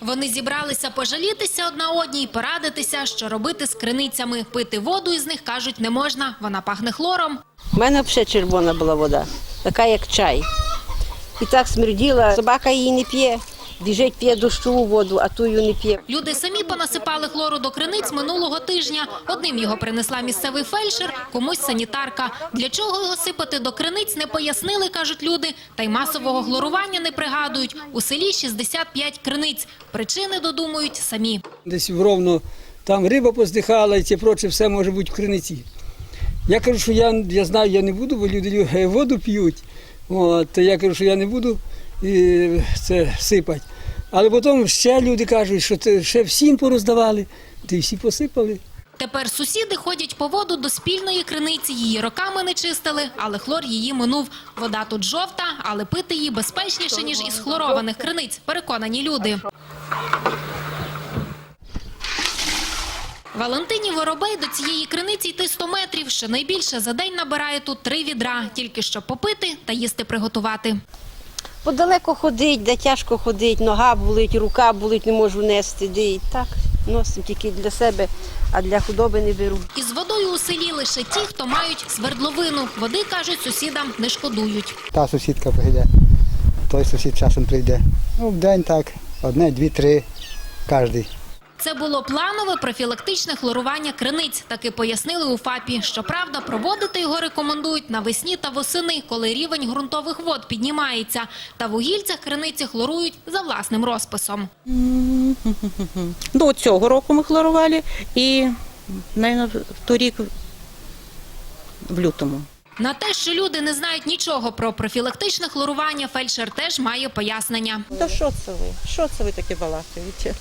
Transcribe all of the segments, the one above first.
Вони зібралися пожалітися одна одній, і порадитися, що робити з криницями. Пити воду із них кажуть не можна, вона пахне хлором. У мене взагалі червона була вода, така як чай. І так смерділа, собака її не п'є, біжить п'є дощову воду, а тую не п'є. Люди самі понасипали хлору до криниць минулого тижня. Одним його принесла місцевий фельдшер, комусь санітарка. Для чого його сипати до криниць не пояснили, кажуть люди. Та й масового хлорування не пригадують. У селі 65 криниць. Причини додумують самі. Десь вровно там риба поздихала і це проче все може бути в криниці. Я кажу, що я, я знаю, я не буду, бо люди воду п'ють. От, то я кажу, що я не буду і це сипати. Але потім ще люди кажуть, що це ще всім пороздавали, й всі посипали. Тепер сусіди ходять по воду до спільної криниці. Її роками не чистили, але хлор її минув. Вода тут жовта, але пити її безпечніше, ніж із хлорованих криниць, переконані люди. Валентині Воробей до цієї криниці йти 100 метрів. Щонайбільше за день набирає тут три відра, тільки щоб попити та їсти приготувати. Бо далеко ходить, де тяжко ходить, нога болить, рука болить, не можу нести. Де і так носим тільки для себе, а для худоби не беру. Із водою у селі лише ті, хто мають свердловину. Води, кажуть, сусідам не шкодують. Та сусідка прийде, той сусід часом прийде. Ну, в день так, одне, дві, три, кожний. Це було планове профілактичне хлорування криниць. Таки пояснили у ФАПі. Щоправда, проводити його рекомендують навесні та восени, коли рівень ґрунтових вод піднімається. Та в угільцях криниці хлорують за власним розписом. До цього року ми хлорували і, мабуть, торік в лютому. На те, що люди не знають нічого про профілактичне хлорування, фельдшер теж має пояснення. Да що це ви? Що це ви таке балакаєте?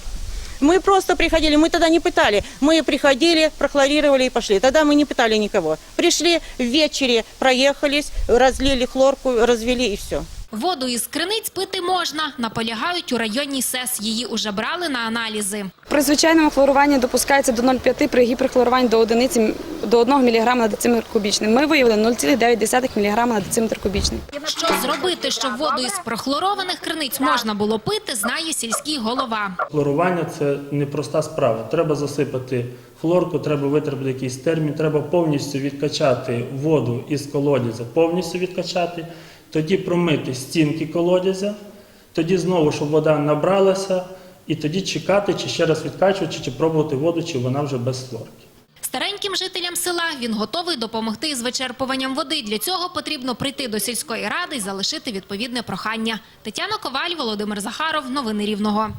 Мы просто приходили, мы тогда не пытали. Мы приходили, прохлорировали и пошли. Тогда мы не пытали никого. Пришли в вечере, проехались, разлили хлорку, развели и все. Воду із криниць пити можна, наполягають у районній СЕС. Її уже брали на аналізи. При звичайному хлоруванні допускається до 0,5, при гіперхлоруванні до одиниці до 1 мг на дециметр кубічний. Ми виявили 0,9 мг на дециметр кубічний. Що зробити, щоб воду із прохлорованих криниць можна було пити, знає сільський голова. Хлорування це непроста справа. Треба засипати хлорку, треба витерпіти якийсь термін, треба повністю відкачати воду із колодязя, повністю відкачати, тоді промити стінки колодязя, тоді знову, щоб вода набралася, і тоді чекати, чи ще раз відкачувати, чи пробувати воду, чи вона вже без хлорки. Стареньким жителям села він готовий допомогти із вичерпуванням води. Для цього потрібно прийти до сільської ради і залишити відповідне прохання. Тетяна Коваль, Володимир Захаров. Новини Рівного.